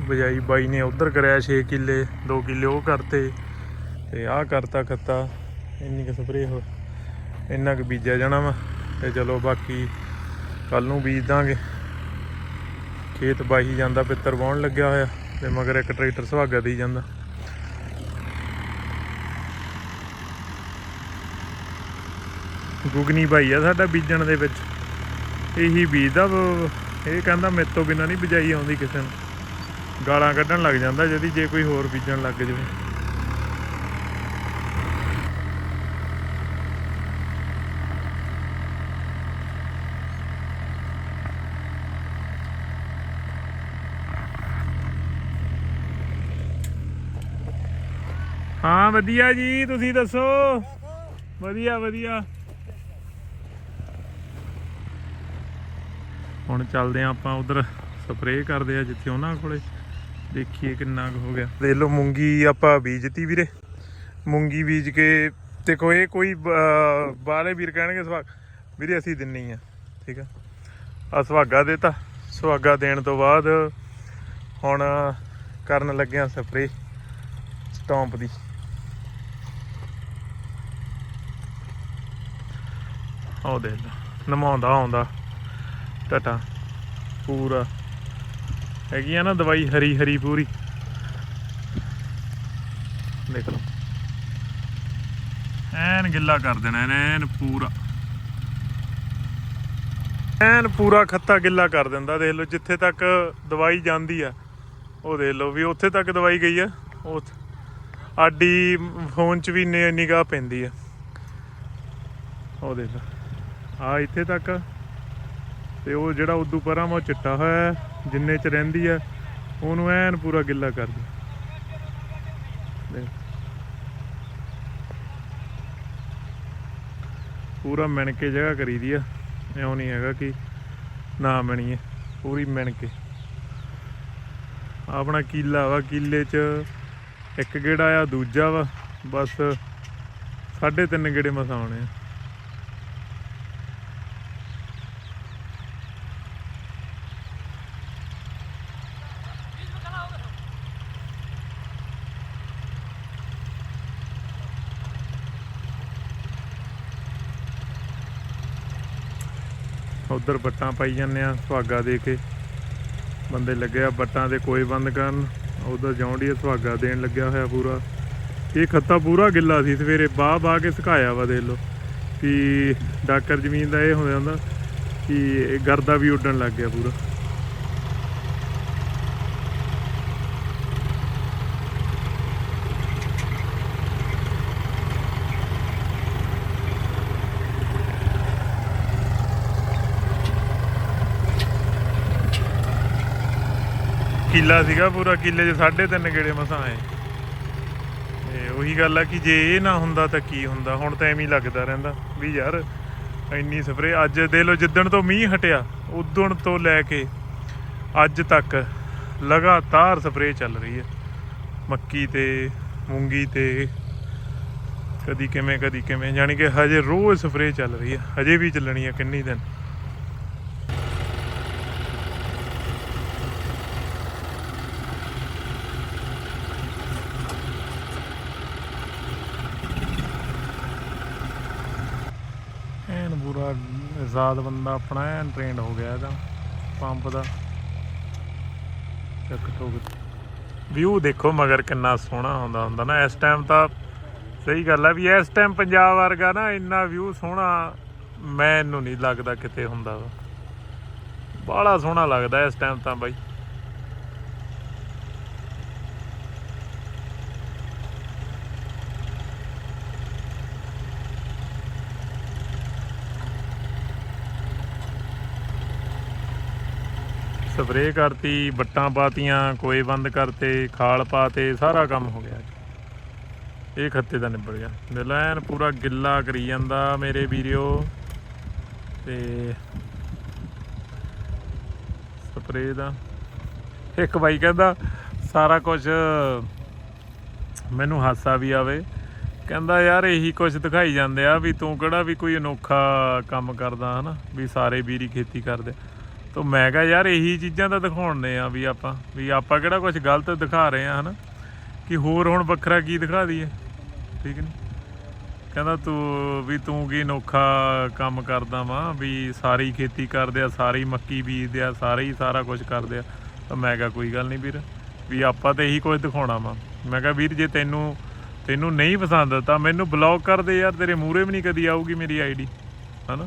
Speaker 1: ਬਜਾਈ ਬਾਈ ਨੇ ਉਧਰ ਕਰਿਆ 6 ਕਿੱਲੇ 2 ਕਿੱਲੇ ਉਹ ਕਰਤੇ ਤੇ ਆਹ ਕਰਤਾ ਖੱਤਾ, ਇੰਨੀ ਕੁ ਸਪਰੇਅ ਹੋ ਇੰਨਾ ਕੁ ਬੀਜਿਆ ਜਾਣਾ ਵਾ ਤੇ ਚਲੋ ਬਾਕੀ ਕੱਲ ਨੂੰ ਬੀਜ ਦਾਂਗੇ। ਖੇਤ ਬਾਹੀ ਜਾਂਦਾ, ਪਿੱਤਰ ਵਾਉਣ ਲੱਗਿਆ ਹੋਇਆ ਤੇ ਮਗਰ ਇੱਕ ਟਰੈਕਟਰ ਸੁਹਾਗਾ ਦੇਈ ਜਾਂਦਾ। ਗੁਗਨੀ ਭਾਈ ਆ ਸਾਡਾ ਬੀਜਣ ਦੇ ਵਿੱਚ। ਇਹੀ ਬੀਜਦਾ ਇਹ ਕਹਿੰਦਾ ਮੇਰੇ ਤੋਂ ਬਿਨਾ ਨਹੀਂ ਬਿਜਾਈ ਆਉਂਦੀ ਕਿਸੇ ਨੂੰ। ਗਾਲਾਂ ਕੱਢਣ ਲੱਗ ਜਾਂਦਾ ਜਦੀ ਜੇ ਕੋਈ ਹੋਰ ਬੀਜਣ ਲੱਗ ਜਾਵੇ। ਹਾਂ, ਵਧੀਆ ਜੀ, ਤੁਸੀਂ ਦੱਸੋ? ਵਧੀਆ ਵਧੀਆ। ਹੁਣ ਚੱਲਦੇ ਆ ਆਪਾਂ ਉਧਰ ਸਪਰੇਅ ਕਰਦੇ ਆ ਜਿੱਥੇ ਉਹਨਾਂ ਕੋਲੇ। ਦੇਖੀਏ ਕਿੰਨਾ ਕੁ ਹੋ ਗਿਆ। ਦੇਖ ਲਓ, ਮੂੰਗੀ ਆਪਾਂ ਬੀਜਤੀ ਵੀਰੇ। ਮੂੰਗੀ ਬੀਜ ਕੇ ਤੇ ਕੋਈ ਕੋਈ ਬਾਹਲੇ ਵੀਰ ਕਹਿਣਗੇ ਸੁਹਾਗ ਵੀਰੇ, ਅਸੀਂ ਦਿੰਨੀ ਆ, ਠੀਕ ਆ। ਆ ਸੁਹਾਗਾ ਦੇਤਾ। ਸੁਹਾਗਾ ਦੇਣ ਤੋਂ ਬਾਅਦ ਹੁਣ ਕਰਨ ਲੱਗਿਆ ਸਪਰੇਅ ਸਟੌਂਪ ਦੀ। ਉਹ ਦੇਖ ਲਓ ਨਮਾਉਂਦਾ, ਆਉਂਦਾ, ਟਟਾ, ਪੂਰਾ। ਹੈਗੀ ਆ ਨਾ ਦਵਾਈ ਹਰੀ ਹਰੀ ਪੂਰੀ। ਦੇਖ ਲਓ। ਐਨ ਗਿੱਲਾ ਕਰ ਦੇਣਾ, ਐਨ ਪੂਰਾ। ਐਨ ਪੂਰਾ ਖੱਤਾ ਗਿੱਲਾ ਕਰ ਦਿੰਦਾ, ਦੇਖ ਲਓ, ਜਿੱਥੇ ਤੱਕ ਦਵਾਈ ਜਾਂਦੀ ਆ, ਉਹ ਦੇਖ ਲਓ ਵੀ ਉੱਥੇ ਤੱਕ ਦਵਾਈ ਗਈ ਆ, ਉਹ ਆਡੀ ਫੋਨ 'ਚ ਵੀ ਨਿਗਾਹ ਪੈਂਦੀ ਆ। ਉਹ ਦੇਖ ਲਓ। ਆ ਇੱਥੇ ਤੱਕ। ਤੇ ਉਹ ਜਿਹੜਾ ਉਦੋਂ ਪਰਾਂ ਵਾ ਉਹ ਚਿੱਟਾ ਹੋਇਆ ਜਿੰਨੇ ਚ ਰਹਿੰਦੀ ਆ ਉਹਨੂੰ ਐਨ ਪੂਰਾ ਗਿੱਲਾ ਕਰ ਦੇ। ਪੂਰਾ ਮਿਣ ਕੇ ਜਗ੍ਹਾ ਕਰੀਦੀ ਆ ਐਉਂ ਨਹੀਂ ਹੈਗਾ ਕਿ ਨਾ ਮਿਣੀਏ, ਪੂਰੀ ਮਿਣ ਕੇ ਆਪਣਾ ਕੀਲਾ ਵਾ, ਕੀਲੇ ਚ ਇੱਕ ਗੇੜਾ ਆ, ਦੂਜਾ ਵਾ, ਬਸ ਸਾਢੇ ਤਿੰਨ ਗੇੜੇ ਮਸਾਉਣੇ ਆ। ਉਧਰ ਬੱਟਾਂ ਪਾਈ ਜਾਂਦੇ ਆ, ਸੁਹਾਗਾ ਦੇ ਕੇ। ਬੰਦੇ ਲੱਗੇ ਆ ਬੱਟਾਂ ਦੇ ਕੋਈ ਬੰਦ ਕਰਨ। ਉਧਰ ਜੌਂਡੀਆ ਸੁਹਾਗਾ ਦੇਣ ਲੱਗਿਆ ਹੋਇਆ ਪੂਰਾ। ਇਹ ਖੱਤਾ ਪੂਰਾ ਗਿੱਲਾ ਸੀ, ਸਵੇਰੇ ਬਾਹ ਬਾਹ ਕੇ ਸੁਕਾਇਆ ਵਾ ਦੇਖ ਲਓ। ਕਿ ਡਾਕਰ ਜ਼ਮੀਨ ਦਾ ਇਹ ਹੋ ਹੁੰਦਾ ਕਿ ਇਹ ਗਰਦਾ ਵੀ ਉੱਡਣ ਲੱਗ ਗਿਆ ਪੂਰਾ। ਕਿੱਲਾ ਸੀਗਾ ਪੂਰਾ, ਕਿੱਲੇ 'ਚ ਸਾਢੇ ਤਿੰਨ ਗੇੜੇ ਮਸਾਂ ਆਏ। ਤੇ ਉਹੀ ਗੱਲ ਆ ਕਿ ਜੇ ਇਹ ਨਾ ਹੁੰਦਾ ਤਾਂ ਕੀ ਹੁੰਦਾ? ਹੁਣ ਤਾਂ ਐਵੇਂ ਹੀ ਲੱਗਦਾ ਰਹਿੰਦਾ ਵੀ ਯਾਰ ਇੰਨੀ ਸਪਰੇ ਅੱਜ ਦੇ ਲੋ ਜਿੱਦਣ ਤੋਂ ਮੀਂਹ ਹਟਿਆ, ਉਦੋਂ ਤੋਂ ਲੈ ਕੇ ਅੱਜ ਤੱਕ ਲਗਾਤਾਰ ਸਪਰੇ ਚੱਲ ਰਹੀ ਹੈ ਮੱਕੀ ਤੇ, ਮੂੰਗੀ ਤੇ, ਕਦੀ ਕਿਵੇਂ ਕਦੀ ਕਿਵੇਂ ਯਾਨੀ ਕਿ ਹਜੇ ਰੋਜ਼ ਸਪਰੇ ਚੱਲ ਰਹੀ ਹੈ ਹਜੇ ਵੀ ਚੱਲਣੀ ਹੈ ਕਿੰਨੀ ਦਿਨ ਐਨ ਪੂਰਾ ਆਜ਼ਾਦ ਬੰਦਾ ਆਪਣਾ ਐਨ ਟ੍ਰੇਨਡ ਹੋ ਗਿਆ ਇਹਦਾ, ਪੰਪ ਦਾ। ਚੱਕ ਠੋਕ ਵਿਊ ਦੇਖੋ ਮਗਰ ਕਿੰਨਾ ਸੋਹਣਾ ਹੁੰਦਾ ਹੁੰਦਾ ਨਾ। ਇਸ ਟਾਈਮ ਤਾਂ ਸਹੀ ਗੱਲ ਹੈ ਵੀ ਇਸ ਟਾਈਮ ਪੰਜਾਬ ਵਰਗਾ ਨਾ ਇੰਨਾ ਵਿਊ ਸੋਹਣਾ ਮੈਨੂੰ ਨਹੀਂ ਲੱਗਦਾ ਕਿਤੇ ਹੁੰਦਾ ਵਾ। ਬਾਹਲਾ ਸੋਹਣਾ ਲੱਗਦਾ ਇਸ ਟਾਈਮ ਤਾਂ ਬਾਈ। ਸਪਰੇਅ ਕਰਤੀ, ਵੱਟਾਂ ਪਾਤੀਆਂ, ਕੋਏ ਬੰਦ ਕਰਤੇ, ਖਾਲ ਪਾਤੇ, ਸਾਰਾ ਕੰਮ ਹੋ ਗਿਆ। ਇਹ ਖੱਤੇ ਦਾ ਨਿਬੜ ਗਿਆ। ਦਿਲ ਐਨ ਪੂਰਾ ਗਿੱਲਾ ਕਰੀ ਜਾਂਦਾ ਮੇਰੇ ਵੀਰਿਓ। ਤੇ ਸਪਰੇਅ ਦਾ ਇੱਕ ਬਾਈ ਕਹਿੰਦਾ, ਸਾਰਾ ਕੁਝ ਮੈਨੂੰ ਹਾਸਾ ਵੀ ਆਵੇ। ਕਹਿੰਦਾ, ਯਾਰ, ਇਹੀ ਕੁਝ ਦਿਖਾਈ ਜਾਂਦੇ ਆ ਵੀ ਤੂੰ ਕਿਹੜਾ ਵੀ ਕੋਈ ਅਨੋਖਾ ਕੰਮ ਕਰਦਾ, ਹਨਾ? ਵੀ ਸਾਰੇ ਵੀਰੀ ਖੇਤੀ ਕਰਦੇ ਤਾਂ ਮੈਂ ਕਿਹਾ ਯਾਰ ਇਹੀ ਚੀਜ਼ਾਂ ਤਾਂ ਦਿਖਾਉਣੇ ਆ ਵੀ ਆਪਾਂ ਵੀ ਆਪਾਂ ਕਿਹੜਾ ਕੁਝ ਗਲਤ ਦਿਖਾ ਰਹੇ ਆ, ਹਨਾ? ਕਿ ਹੋਰ ਹੁਣ ਵੱਖਰਾ ਕੀ ਦਿਖਾ ਦਈਏ? ਠੀਕ ਨਹੀਂ ਕਹਿੰਦਾ ਤੂੰ, ਵੀ ਤੂੰ ਕੀ ਅਨੋਖਾ ਕੰਮ ਕਰਦਾ ਵਾਂ, ਵੀ ਸਾਰੀ ਖੇਤੀ ਕਰਦੇ ਆ, ਸਾਰੀ ਮੱਕੀ ਬੀਜਦੇ ਆ, ਸਾਰੇ ਹੀ ਸਾਰਾ ਕੁਝ ਕਰਦੇ ਆ। ਤਾਂ ਮੈਂ ਕਿਹਾ ਕੋਈ ਗੱਲ ਨਹੀਂ ਵੀਰ, ਵੀ ਆਪਾਂ ਤਾਂ ਇਹੀ ਕੁਝ ਦਿਖਾਉਣਾ ਵਾ। ਮੈਂ ਕਿਹਾ ਵੀਰ ਜੇ ਤੈਨੂੰ ਤੈਨੂੰ ਨਹੀਂ ਪਸੰਦ ਤਾਂ ਮੈਨੂੰ ਬਲੌਕ ਕਰ ਦੇ ਯਾਰ, ਤੇਰੇ ਮੂਹਰੇ ਵੀ ਨਹੀਂ ਕਦੀ ਆਊਗੀ ਮੇਰੀ ਆਈਡੀ ਹਨਾ?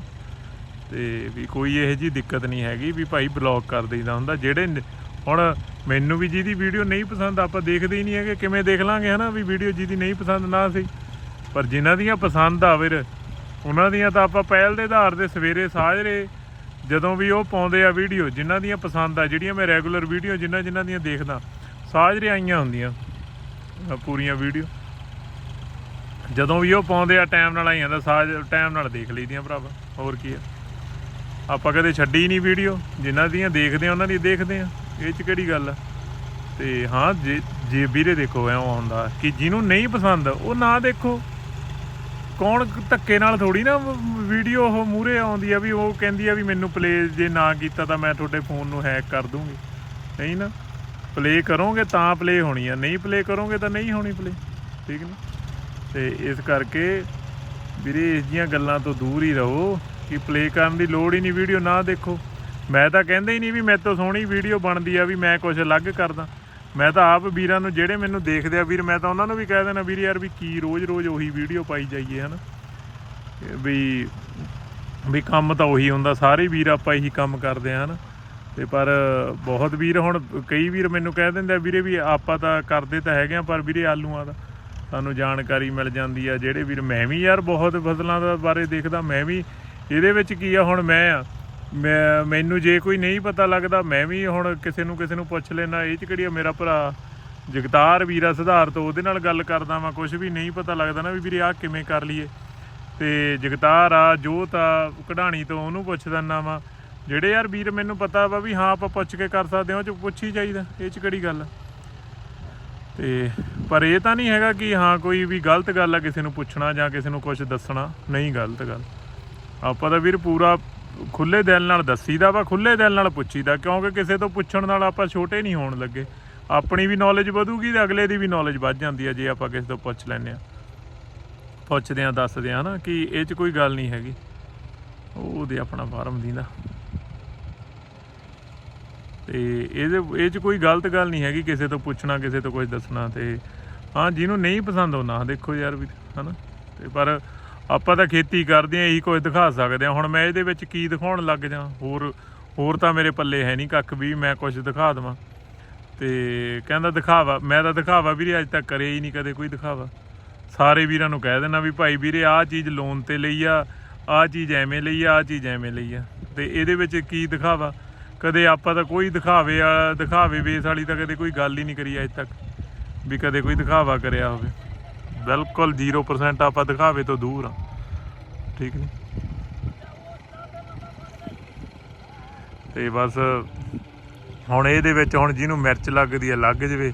Speaker 1: ਤੇ ਵੀ ਕੋਈ ਇਹੋ ਜੀ ਦਿੱਕਤ ਨਹੀਂ ਹੈਗੀ ਵੀ ਭਾਈ ਬਲੌਕ ਕਰ ਦੇਈਦਾ ਹੁੰਦਾ। ਜਿਹੜੇ ਹੁਣ ਮੈਨੂੰ ਵੀ ਜਿਹਦੀ ਵੀਡੀਓ ਨਹੀਂ ਪਸੰਦ, ਆਪਾਂ ਦੇਖਦੇ ਹੀ ਨਹੀਂ ਹੈਗੇ। ਕਿਵੇਂ ਦੇਖ ਲਾਂਗੇ ਹਨਾ ਵੀ ਵੀਡੀਓ ਜਿਹਦੀ ਨਹੀਂ ਪਸੰਦ ਨਾ ਸੀ ਪਰ ਜਿਨ੍ਹਾਂ ਦੀਆਂ ਪਸੰਦ ਆ ਵੀਰ, ਉਹਨਾਂ ਦੀਆਂ ਤਾਂ ਆਪਾਂ ਪਹਿਲ ਦੇ ਆਧਾਰ ਤੇ ਸਵੇਰੇ ਸਾਜਰੇ ਜਦੋਂ ਵੀ ਉਹ ਪਾਉਂਦੇ ਆ ਵੀਡੀਓ, ਜਿਨ੍ਹਾਂ ਦੀਆਂ ਪਸੰਦ ਆ, ਜਿਹੜੀਆਂ ਮੈਂ ਰੈਗੂਲਰ ਵੀਡੀਓ ਜਿਨ੍ਹਾਂ ਜਿਨ੍ਹਾਂ ਦੀਆਂ ਦੇਖਦਾ, ਸਾਜਰੇ ਆਈਆਂ ਹੁੰਦੀਆਂ ਪੂਰੀਆਂ ਵੀਡੀਓ। ਜਦੋਂ ਵੀ ਉਹ ਪਾਉਂਦੇ ਆ, ਟਾਈਮ ਨਾਲ ਆਈਆਂ ਜਾਂਦਾ ਸਾਜ ਟਾਈਮ ਨਾਲ ਦੇਖ ਲਈਦੀਆਂ ਭਰਾਵਾ। ਹੋਰ ਕੀ ਆ। ਆਪਾਂ ਕਦੇ ਛੱਡੀ ਨਹੀਂ ਵੀਡੀਓ ਜਿਨ੍ਹਾਂ ਦੀਆਂ ਦੇਖਦੇ ਆ, ਉਹਨਾਂ ਦੀ ਦੇਖਦੇ ਆ। ਇਹ ਚ ਕਿਹੜੀ ਗੱਲ ਆ? ਤੇ ਹਾਂ, ਜੇ ਜੇ ਵੀਰੇ ਦੇਖੋ, ਐਂ ਹੁੰਦਾ ਕਿ ਜਿਹਨੂੰ ਨਹੀਂ ਪਸੰਦ, ਉਹ ਨਾ ਦੇਖੋ। ਕੌਣ ਧੱਕੇ ਨਾਲ ਥੋੜੀ ਨਾ ਵੀਡੀਓ ਉਹ ਮੂਰੇ ਆਉਂਦੀ ਆ ਵੀ ਉਹ ਕਹਿੰਦੀ ਆ ਵੀ ਮੈਨੂੰ ਪਲੇ ਜੇ ਨਾ ਕੀਤਾ ਤਾਂ ਮੈਂ ਤੁਹਾਡੇ ਫੋਨ ਨੂੰ ਹੈਕ ਕਰ ਦੂੰਗੀ। ਨਹੀਂ ਨਾ ਪਲੇ ਕਰੋਗੇ ਤਾਂ ਪਲੇ ਹੋਣੀ ਆ, ਨਹੀਂ ਪਲੇ ਕਰੋਗੇ ਤਾਂ ਨਹੀਂ ਹੋਣੀ ਪਲੇ ਠੀਕ ਨਾ? ਤੇ ਇਸ ਕਰਕੇ ਵੀਰੇ ਇਸ ਜੀਆਂ ਗੱਲਾਂ ਤੋਂ ਦੂਰ ਹੀ ਰਹੋ। ਕਿ ਪਲੇ ਕਰਨ ਦੀ ਲੋੜ ਹੀ ਨਹੀਂ ਵੀਡੀਓ ਨਾ ਦੇਖੋ। ਮੈਂ ਤਾਂ ਕਹਿੰਦਾ ਹੀ ਨਹੀਂ ਵੀ ਮੇਰੇ ਤੋਂ ਸੋਹਣੀ ਵੀਡੀਓ ਬਣਦੀ ਆ ਵੀ ਮੈਂ ਕੁਝ ਅਲੱਗ ਕਰਦਾ। ਮੈਂ ਤਾਂ ਆਪ ਵੀਰਾਂ ਨੂੰ ਜਿਹੜੇ ਮੈਨੂੰ ਦੇਖਦੇ ਆ, ਵੀਰ ਮੈਂ ਤਾਂ ਉਹਨਾਂ ਨੂੰ ਵੀ ਕਹਿ ਦੇਣਾ, ਵੀਰ ਯਾਰ ਵੀ ਕੀ ਰੋਜ਼-ਰੋਜ਼ ਉਹੀ ਵੀਡੀਓ ਪਾਈ ਜਾਈਏ, ਹਨਾ? ਵੀ ਵੀ ਕੰਮ ਤਾਂ ਉਹੀ ਹੁੰਦਾ, ਸਾਰੇ ਵੀਰ ਆਪਾਂ ਇਹੀ ਕੰਮ ਕਰਦੇ ਆ, ਹਨਾ? ਤੇ ਪਰ ਬਹੁਤ ਵੀਰ ਹੁਣ, ਕਈ ਵੀਰ ਮੈਨੂੰ ਕਹਿ ਦਿੰਦੇ ਆ, ਵੀਰੇ ਵੀ ਆਪਾਂ ਤਾਂ ਕਰਦੇ ਤਾਂ ਹੈਗੇ ਆ, ਪਰ ਵੀਰੇ ਆਲੂਆਂ ਦਾ ਸਾਨੂੰ ਜਾਣਕਾਰੀ ਮਿਲ ਜਾਂਦੀ ਆ। ਜਿਹੜੇ ਵੀਰ ਮੈਂ ਵੀ ਯਾਰ ਬਹੁਤ ਫਸਲਾਂ ਦਾ ਬਾਰੇ ਦੇਖਦਾ, ਮੈਂ ਵੀ ਇਹਦੇ ਵਿੱਚ ਕੀ ਆ, ਹੁਣ ਮੈਂ ਆ, ਮੈਂ, ਮੈਨੂੰ ਜੇ ਕੋਈ ਨਹੀਂ ਪਤਾ ਲੱਗਦਾ, ਮੈਂ ਵੀ ਹੁਣ ਕਿਸੇ ਨੂੰ ਕਿਸੇ ਨੂੰ ਪੁੱਛ ਲੈਣਾ ਇਹ ਚ ਕਿਹੜੀ ਆ, ਮੇਰਾ ਭਰਾ ਜਗਤਾਰ ਵੀਰਾ ਸੁਧਾਰ ਤੋਂ ਉਹਦੇ ਨਾਲ ਗੱਲ ਕਰਦਾ ਵਾਂ ਕੁਝ ਵੀ ਨਹੀਂ ਪਤਾ ਲੱਗਦਾ ਨਾ ਵੀ ਵੀਰੇ ਆਹ ਕਿਵੇਂ ਕਰ ਲਈਏ। ਤੇ ਜਗਤਾਰ ਆ, ਜੋਤ ਆ, ਕਢਾਣੀ ਤੋਂ ਉਹਨੂੰ ਪੁੱਛ ਦਿੰਦਾ ਵਾਂ, ਜਿਹੜੇ ਯਾਰ ਵੀਰ ਮੈਨੂੰ ਪਤਾ ਵਾ ਵੀ ਹਾਂ, ਆਪਾਂ ਪੁੱਛ ਕੇ ਕਰ ਸਕਦੇ ਹਾਂ, ਉਹ ਚ ਪੁੱਛ ਹੀ ਚਾਹੀਦਾ ਇਹ ਚ ਕਿਹੜੀ ਗੱਲ ਆ। ਤੇ, ਪਰ ਇਹ ਤਾਂ ਨਹੀਂ ਹੈਗਾ ਕਿ ਹਾਂ, ਕੋਈ ਵੀ ਗਲਤ ਗੱਲ ਆ, ਕਿਸੇ ਨੂੰ ਪੁੱਛਣਾ ਜਾਂ ਕਿਸੇ ਨੂੰ ਕੁਝ ਦੱਸਣਾ, ਨਹੀਂ ਗਲਤ ਗੱਲ। ਆਪਾਂ ਤਾਂ ਵੀਰ ਪੂਰਾ ਖੁੱਲੇ ਦਿਲ ਨਾਲ ਦੱਸੀਦਾ ਵਾ, ਖੁੱਲੇ ਦਿਲ ਨਾਲ ਪੁੱਛੀਦਾ, ਕਿਉਂਕਿ ਕਿਸੇ ਤੋਂ ਪੁੱਛਣ ਨਾਲ ਆਪਾਂ ਛੋਟੇ ਨਹੀਂ ਹੋਣ ਲੱਗੇ। ਆਪਣੀ ਵੀ ਨੌਲੇਜ ਵਧੂਗੀ ਤੇ ਅਗਲੇ ਦੀ ਵੀ ਨੌਲੇਜ ਵੱਧ ਜਾਂਦੀ ਆ, ਜੇ ਆਪਾਂ ਕਿਸੇ ਤੋਂ ਪੁੱਛ ਲੈਂਦੇ ਆ। ਪੁੱਛਦੇ ਆ, ਦੱਸਦੇ ਆ ਨਾ ਕਿ ਇਹ 'ਚ ਕੋਈ ਗੱਲ ਨਹੀਂ ਹੈਗੀ। ਉਹਦੇ ਆਪਣਾ ਫਾਰਮ ਦੀ ਨਾ ਤੇ ਇਹਦੇ, ਇਹ 'ਚ ਕੋਈ ਗਲਤ ਗੱਲ ਨਹੀਂ ਹੈਗੀ, ਕਿਸੇ ਤੋਂ ਪੁੱਛਣਾ, ਕਿਸੇ ਤੋਂ ਕੁਝ ਦੱਸਣਾ ਤੇ, ਹਾਂ, ਜਿਹਨੂੰ ਨਹੀਂ ਪਸੰਦ ਉਹ ਨਾ ਦੇਖੋ ਯਾਰ ਵੀ, ਹਨਾ? ਤੇ ਪਰ ਆਪਾਂ ਤਾਂ ਖੇਤੀ ਕਰਦੇ ਆ, ਇਹੀ ਕੁਝ ਦਿਖਾ ਸਕਦੇ ਆ। ਹੁਣ ਮੈਂ ਇਹਦੇ ਵਿੱਚ ਕੀ ਦਿਖਾਉਣ ਲੱਗ ਜਾ ਹੋਰ ਹੋਰ ਤਾਂ ਮੇਰੇ ਪੱਲੇ ਹੈ ਨਹੀਂ ਕੱਖ ਵੀ, ਮੈਂ ਕੁਝ ਦਿਖਾ ਦਵਾਂ। ਤੇ ਕਹਿੰਦਾ ਦਿਖਾਵਾ, ਮੈਂ ਤਾਂ ਦਿਖਾਵਾ ਵੀਰੇ, ਅੱਜ ਤੱਕ ਕਰਿਆ ਹੀ ਨਹੀਂ ਕਦੇ ਕੋਈ ਦਿਖਾਵਾ। ਸਾਰੇ ਵੀਰਾਂ ਨੂੰ ਕਹਿ ਦੇਣਾ ਵੀ ਭਾਈ ਵੀਰੇ, ਆਹ ਚੀਜ਼ ਲੋਨ ਤੇ ਲਈ ਆ, ਆਹ ਚੀਜ਼ ਐਵੇਂ ਲਈ ਆ, ਆਹ ਚੀਜ਼ ਐਵੇਂ ਲਈ ਆ। ਤੇ ਇਹਦੇ ਵਿੱਚ ਕੀ ਦਿਖਾਵਾ? ਕਦੇ ਆਪਾਂ ਤਾਂ ਕੋਈ ਦਿਖਾਵੇ ਆ, ਦਿਖਾਵੇ ਬੇਸ ਵਾਲੀ ਤਾਂ ਕਦੇ ਕੋਈ ਗੱਲ ਹੀ ਨਹੀਂ ਕਰੀ ਅੱਜ ਤੱਕ। ਵੀ ਕਦੇ ਕੋਈ ਦਿਖਾਵਾ ਕਰਿਆ ਹੋਵੇ। ਬਿਲਕੁਲ 0% ਆਪਾਂ ਦਿਖਾਵੇ ਤੋਂ ਦੂਰ ਆ। ਠੀਕ ਨਹੀਂ ਤੇ ਬਸ ਹੁਣ ਇਹਦੇ ਵਿੱਚ ਹੁਣ ਜਿਹਨੂੰ ਮਿਰਚ ਲੱਗਦੀ ਆ, ਲੱਗ ਜਵੇ,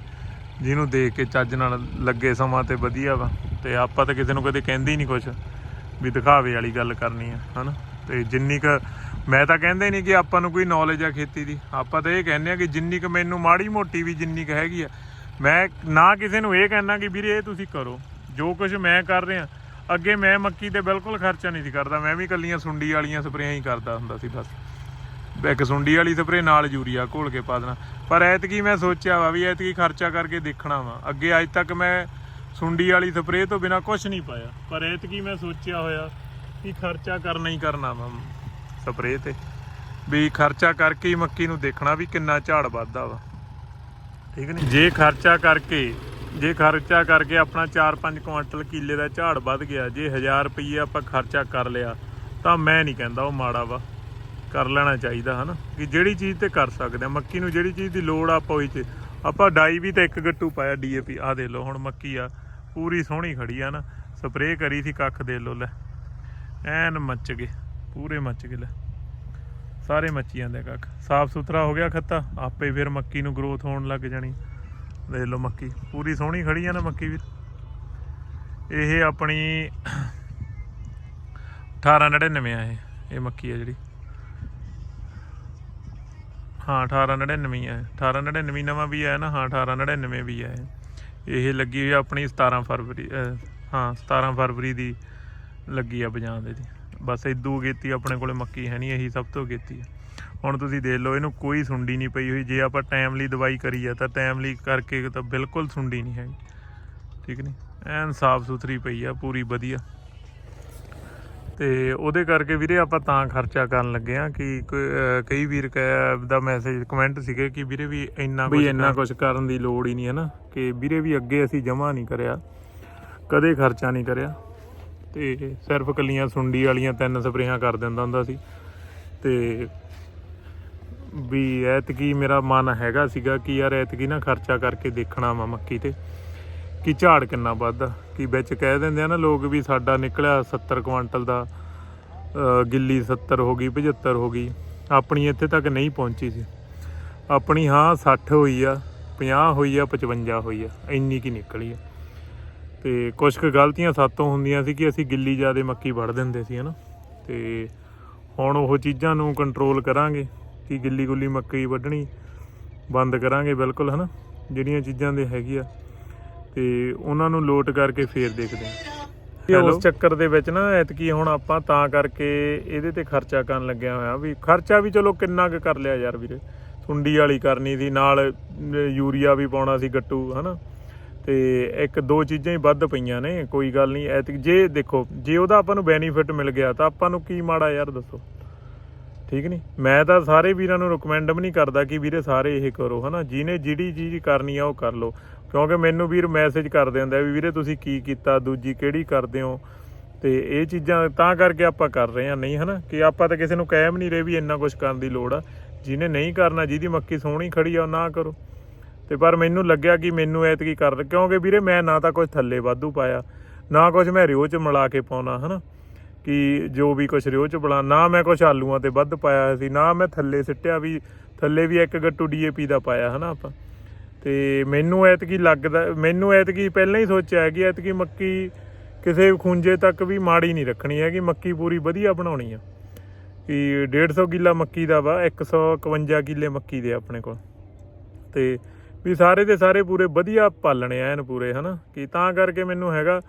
Speaker 1: ਜਿਹਨੂੰ ਦੇਖ ਕੇ ਚੱਜ ਨਾਲ ਲੱਗੇ ਸਮਾਂ ਤੇ ਵਧੀਆ ਵਾ। ਤੇ ਆਪਾਂ ਤਾਂ ਕਿਸੇ ਨੂੰ ਕਦੇ ਕਹਿੰਦੇ ਹੀ ਨਹੀਂ ਕੁਛ ਵੀ ਦਿਖਾਵੇ ਵਾਲੀ ਗੱਲ ਕਰਨੀ ਆ, ਹਨਾ? ਤੇ ਜਿੰਨੀ ਕ ਮੈਂ ਤਾਂ ਕਹਿੰਦੇ ਨਹੀਂ ਕਿ ਆਪਾਂ ਨੂੰ ਕੋਈ ਨੌਲੇਜ ਆ ਖੇਤੀ ਦੀ। ਆਪਾਂ ਤਾਂ ਇਹ ਕਹਿੰਦੇ ਆ ਕਿ ਜਿੰਨੀ ਕ ਮੈਨੂੰ ਮਾੜੀ ਮੋਟੀ ਵੀ ਜਿੰਨੀ ਕ ਹੈਗੀ ਆ, ਮੈਂ ਨਾ ਕਿਸੇ ਨੂੰ ਇਹ ਕਹਿਣਾ ਕਿ ਵੀਰੇ ਇਹ ਤੁਸੀਂ ਕਰੋ। ਜੋ ਕੁਝ ਮੈਂ ਕਰ ਰਿਹਾ, ਅੱਗੇ ਮੈਂ ਮੱਕੀ ਤੇ ਬਿਲਕੁਲ ਖਰਚਾ ਨਹੀਂ ਸੀ ਕਰਦਾ, ਮੈਂ ਵੀ ਕੱਲੀਆਂ ਸੁੰਡੀ ਵਾਲੀਆਂ ਸਪਰੇਆਂ ਹੀ ਕਰਦਾ ਹੁੰਦਾ ਸੀ ਬਸ। ਇੱਕ ਸੁੰਡੀ ਵਾਲੀ ਸਪਰੇ ਨਾਲ ਯੂਰੀਆ ਘੋਲ ਕੇ ਪਾ ਦੇਣਾ। ਪਰ ਐਤਕੀ ਮੈਂ ਸੋਚਿਆ ਵਾ ਵੀ ਐਤਕੀ ਖਰਚਾ ਕਰਕੇ ਦੇਖਣਾ ਵਾ। ਅੱਗੇ ਅੱਜ ਤੱਕ ਮੈਂ ਸੁੰਡੀ ਵਾਲੀ ਸਪਰੇ ਤੋਂ ਬਿਨਾ ਕੁਝ ਨਹੀਂ ਪਾਇਆ। ਪਰ ਐਤਕੀ ਮੈਂ ਸੋਚਿਆ ਹੋਇਆ ਕਿ ਖਰਚਾ ਕਰਨਾ ਹੀ ਕਰਨਾ ਵਾ ਸਪਰੇ ਤੇ। ਵੀ ਖਰਚਾ ਕਰਕੇ ਹੀ ਮੱਕੀ ਨੂੰ ਦੇਖਣਾ ਵੀ ਕਿੰਨਾ ਝਾੜ ਵੱਧਦਾ ਵਾ। ਠੀਕ ਨਹੀਂ ਜੇ ਖਰਚਾ ਕਰਕੇ ਜੇ ਖਰਚਾ ਕਰਕੇ ਆਪਣਾ 4-5 ਕੁਇੰਟਲ ਕਿੱਲੇ ਦਾ ਝਾੜ ਵੱਧ ਗਿਆ, ਜੇ 1000 ਰੁਪਏ ਆਪਾਂ ਖਰਚਾ ਕਰ ਲਿਆ, ਤਾਂ ਮੈਂ ਨਹੀਂ ਕਹਿੰਦਾ ਉਹ ਮਾੜਾ ਵਾ। ਕਰ ਲੈਣਾ ਚਾਹੀਦਾ, ਹਨਾ? ਕਿ ਜਿਹੜੀ ਚੀਜ਼ ਤੇ ਕਰ ਸਕਦੇ ਆ। ਮੱਕੀ ਨੂੰ ਜਿਹੜੀ ਚੀਜ਼ ਦੀ ਲੋੜ ਆ ਪੋਈ ਚ, ਆਪਾਂ ਡਾਈ ਵੀ ਤਾਂ ਇੱਕ ਗੱਟੂ ਪਾਇਆ ਡੀਏਪੀ ਆ ਦੇ ਲਓ, ਹੁਣ ਮੱਕੀ ਆ, ਪੂਰੀ ਸੋਹਣੀ ਖੜੀ ਆ ਨਾ ਸਪਰੇਅ ਕਰੀ ਸੀ ਕੱਖ ਦੇ ਲਓ, ਲੈ। ਐਨ ਮੱਚ ਗਏ, ਪੂਰੇ ਮੱਚ ਗਏ, ਲੈ। ਸਾਰੇ ਮੱਚੀ ਜਾਂਦੇ ਕੱਖ। ਸਾਫ਼ ਸੁਥਰਾ ਹੋ ਗਿਆ ਖੱਤਾ, ਆਪੇ ਫਿਰ ਮੱਕੀ ਨੂੰ ਗਰੋਥ ਹੋਣ ਲੱਗ ਜਾਣੀ। ਦੇਖ ਲਓ ਮੱਕੀ। ਪੂਰੀ ਸੋਹਣੀ ਖੜੀ ਆ ਨਾ ਮੱਕੀ ਵੀ। ਇਹ ਆਪਣੀ 1899 ਆ ਇਹ। ਇਹ ਮੱਕੀ ਆ ਜਿਹੜੀ। ਹਾਂ 1899 ਆ 1899 ਨਵਾਂ ਵੀ ਆਇਆ ਨਾ, ਹਾਂ 1899 ਵੀ ਆ ਇਹ। ਲੱਗੀ ਹੋਈ ਆਪਣੀ 17 ਫਰਵਰੀ ਹਾਂ 17 ਫਰਵਰੀ ਦੀ ਲੱਗੀ ਆ ਬਜਾਂ ਦੇ ਦੀ ਬਸ ਇਦੂ ਗੇਤੀ ਆਪਣੇ ਕੋਲੇ ਮੱਕੀ ਹੈ ਨਹੀਂ, ਇਹੀ ਸਭ ਤੋਂ ਗੇਤੀ ਆ। ਹੁਣ ਤੁਸੀਂ ਦੇਖ ਲਓ ਇਹਨੂੰ ਕੋਈ ਸੁੰਡੀ ਨਹੀਂ ਪਈ ਹੋਈ। ਜੇ ਆਪਾਂ ਟਾਈਮਲੀ ਦਵਾਈ ਕਰੀ ਆ ਤਾਂ ਟਾਈਮਲੀ ਕਰਕੇ ਤਾਂ ਬਿਲਕੁਲ ਸੁੰਡੀ ਨਹੀਂ ਹੈਗੀ। ਠੀਕ ਨਹੀਂ ਐਨ ਸਾਫ਼ ਸੁਥਰੀ ਪਈ ਆ ਪੂਰੀ ਵਧੀਆ। ਤੇ ਉਹਦੇ ਕਰਕੇ ਵੀਰੇ ਆਪਾਂ ਤਾਂ ਖਰਚਾ ਕਰਨ ਲੱਗੇ ਆ ਕਿ ਕੋਈ, ਵੀਰ ਦਾ ਮੈਸੇਜ ਕਮੈਂਟ ਸੀਗੇ ਕਿ ਵੀਰੇ ਵੀ ਇੰਨਾ ਕੁਝ ਇੰਨਾ ਕੁਝ ਕਰਨ ਦੀ ਲੋੜ ਹੀ ਨਹੀਂ ਹੈ ਨਾ ਕਿ ਵੀਰੇ ਵੀ ਅੱਗੇ ਅਸੀਂ ਜਮਾ ਨਹੀਂ ਕਰਿਆ ਕਦੇ ਖਰਚਾ ਨਹੀਂ ਕਰਿਆ। ਤੇ ਸਿਰਫ ਕੱਲੀਆਂ ਸੁੰਡੀ ਵਾਲੀਆਂ ਤਿੰਨ ਸਪਰੇਆਂ ਕਰ ਦਿੰਦਾ ਹੁੰਦਾ ਸੀ। ਤੇ ਵੀ ਐਤਕੀ ਮੇਰਾ ਮਨ ਹੈਗਾ ਸੀਗਾ ਕਿ ਯਾਰ ਐਤਕੀ ਨਾ ਖਰਚਾ ਕਰਕੇ ਦੇਖਣਾ ਵਾ ਮੱਕੀ ਤੇ, ਕਿ ਝਾੜ ਕਿੰਨਾ ਵੱਧਦਾ। ਕਿ ਵਿੱਚ ਕਹਿ ਦਿੰਦੇ ਆ ਨਾ ਲੋਕ ਵੀ ਸਾਡਾ ਨਿਕਲਿਆ 70 ਕੁਆਂਟਲ ਦਾ ਗਿੱਲੀ 70 ਹੋ ਗਈ 75 ਹੋ ਗਈ, ਆਪਣੀ ਇੱਥੇ ਤੱਕ ਨਹੀਂ ਪਹੁੰਚੀ ਸੀ। ਆਪਣੀ ਹਾਂ 60 ਹੋਈ ਆ 50 ਹੋਈ ਆ 55 ਹੋਈ ਆ, ਇੰਨੀ ਕੀ ਨਿਕਲੀ ਆ। ਤੇ ਕੁਝ ਕੁ ਗਲਤੀਆਂ ਸਾਤੋਂ ਹੁੰਦੀਆਂ ਸੀ ਕਿ ਅਸੀਂ ਗਿੱਲੀ ਜਿਆਦੇ ਮੱਕੀ ਵੜ ਦਿੰਦੇ ਸੀ, ਹਨਾ। ਤੇ ਹੁਣ ਉਹ ਚੀਜ਼ਾਂ ਨੂੰ ਕੰਟਰੋਲ ਕਰਾਂਗੇ। ਕਿ ਗਿੱਲੀ ਗੁੱਲੀ ਮੱਕੀ ਵੱਢਣੀ ਬੰਦ ਕਰਾਂਗੇ ਬਿਲਕੁਲ ਹਨਾ? ਜਿਹੜੀਆਂ ਚੀਜ਼ਾਂ ਦੇ ਹੈਗੀ ਆ। ਤੇ ਉਹਨਾਂ ਨੂੰ ਲੋਟ ਕਰਕੇ ਫੇਰ ਦੇਖਦੇ ਹਾਂ। ਉਸ ਚੱਕਰ ਦੇ ਵਿੱਚ ਨਾ ਐਤਕੀ ਹੁਣ ਆਪਾਂ ਤਾਂ ਕਰਕੇ ਇਹਦੇ ਤੇ ਖਰਚਾ ਕਰਨ ਲੱਗਿਆ ਹੋਇਆ ਵੀ ਖਰਚਾ ਵੀ ਚਲੋ ਕਿੰਨਾ ਕੁ ਕਰ ਲਿਆ ਯਾਰ ਵੀਰੇ। ਸੁੰਡੀ ਵਾਲੀ ਕਰਨੀ ਸੀ ਨਾਲ ਯੂਰੀਆ ਵੀ ਪਾਉਣਾ ਸੀ ਗੱਟੂ ਹਨਾ? ਤੇ ਇੱਕ ਦੋ ਚੀਜ਼ਾਂ ਹੀ ਵੱਧ ਪਈਆਂ ਨੇ ਕੋਈ ਗੱਲ ਨਹੀਂ ਐਤਕੀ ਜੇ ਦੇਖੋ ਜੇ ਉਹਦਾ ਆਪਾਂ ਨੂੰ ਬੈਨੀਫਿਟ ਮਿਲ ਗਿਆ ਤਾਂ ਆਪਾਂ ਨੂੰ ਕੀ ਮਾੜਾ ਯਾਰ ਦੱਸੋ? ਠੀਕ ਨਹੀਂ ਮੈਂ ਤਾਂ ਸਾਰੇ ਵੀਰਾਂ ਨੂੰ ਰეკਮੈਂਡ ਵੀ ਨਹੀਂ ਕਰਦਾ ਕਿ ਵੀਰੇ ਸਾਰੇ ਇਹ ਕਰੋ, ਹਨਾ? ਜਿਹਨੇ ਜਿਹੜੀ ਚੀਜ਼ ਕਰਨੀ ਆ ਉਹ ਕਰ ਲਓ। ਕਿਉਂਕਿ ਮੈਨੂੰ ਵੀਰ ਮੈਸੇਜ ਕਰ ਹੁੰਦੇ ਵੀ ਵੀਰੇ ਤੁਸੀਂ ਕੀ ਕੀਤਾ, ਦੂਜੀ ਕਿਹੜੀ ਕਰਦੇ ਹੋ? ਤੇ ਇਹ ਚੀਜ਼ਾਂ ਤਾਂ ਕਰਕੇ ਆਪਾਂ ਕਰ ਰਹੇ ਆ, ਨਹੀਂ, ਹਨਾ? ਕਿ ਆਪਾਂ ਤਾਂ ਕਿਸੇ ਨੂੰ ਕਹਿ ਵੀ ਨਹੀਂ ਰਹੇ ਵੀ ਇੰਨਾ ਕੁਝ ਕਰਨ ਦੀ ਲੋੜ ਆ। ਜਿਹਨੇ ਨਹੀਂ ਕਰਨਾ, ਜਿਹਦੀ ਮੱਕੀ ਸੋਹਣੀ ਖੜੀ ਆ, ਉਹ ਨਾ ਕਰੋ। ਤੇ ਪਰ ਮੈਨੂੰ ਲੱਗਿਆ ਕਿ ਮੈਨੂੰ ਐਤਕੀ ਕਰ ਕਿਉਂਕਿ ਵੀਰੇ ਮੈਂ ਨਾ ਤਾਂ ਕੁਝ ਥੱਲੇ ਵਾਧੂ ਪਾਇਆ, ਨਾ ਕੁਝ ਮੈਂ ਰਿਓ ਚ ਮਿਲਾ ਕੇ ਪਾਉਣਾ, ਹਨਾ? ਕਿ ਜੋ ਵੀ ਕੁਛ ਰਿਓ ਚ ਬਣਾ, ਨਾ ਮੈਂ ਕੁਛ ਆਲੂਆਂ ਤੇ ਵੱਧ ਪਾਇਆ ਸੀ, ਨਾ ਮੈਂ ਥੱਲੇ ਸਿੱਟਿਆ ਵੀ, ਥੱਲੇ ਵੀ ਇੱਕ ਗੱਟੂ ਡੀਏਪੀ ਦਾ ਪਾਇਆ ਹਨਾ ਆਪਾਂ। ਤੇ ਮੈਨੂੰ ਐਤਕੀ ਲੱਗਦਾ, ਮੈਨੂੰ ਐਤਕੀ ਪਹਿਲਾਂ ਹੀ ਸੋਚਿਆ ਹੈ ਕਿ ਐਤਕੀ ਮੱਕੀ ਕਿਸੇ ਖੁੰਝੇ ਤੱਕ ਵੀ ਮਾੜੀ ਨਹੀਂ ਰੱਖਣੀ ਹੈਗੀ, ਮੱਕੀ ਪੂਰੀ ਵਧੀਆ ਬਣਾਉਣੀ ਆ। ਕਿ 150 ਕਿੱਲਾ ਮੱਕੀ ਦਾ ਵਾ 151 ਕਿੱਲੇ ਮੱਕੀ ਦੇ ਆਪਣੇ ਕੋਲ। ਤੇ ਵੀ ਸਾਰੇ ਦੇ ਸਾਰੇ ਪੂਰੇ ਵਧੀਆ ਪਾਲਣੇ ਆ ਐਨ ਪੂਰੇ, ਹਨਾ। ਕਿ ਤਾਂ ਕਰਕੇ ਮੈਨੂੰ ਹੈਗਾ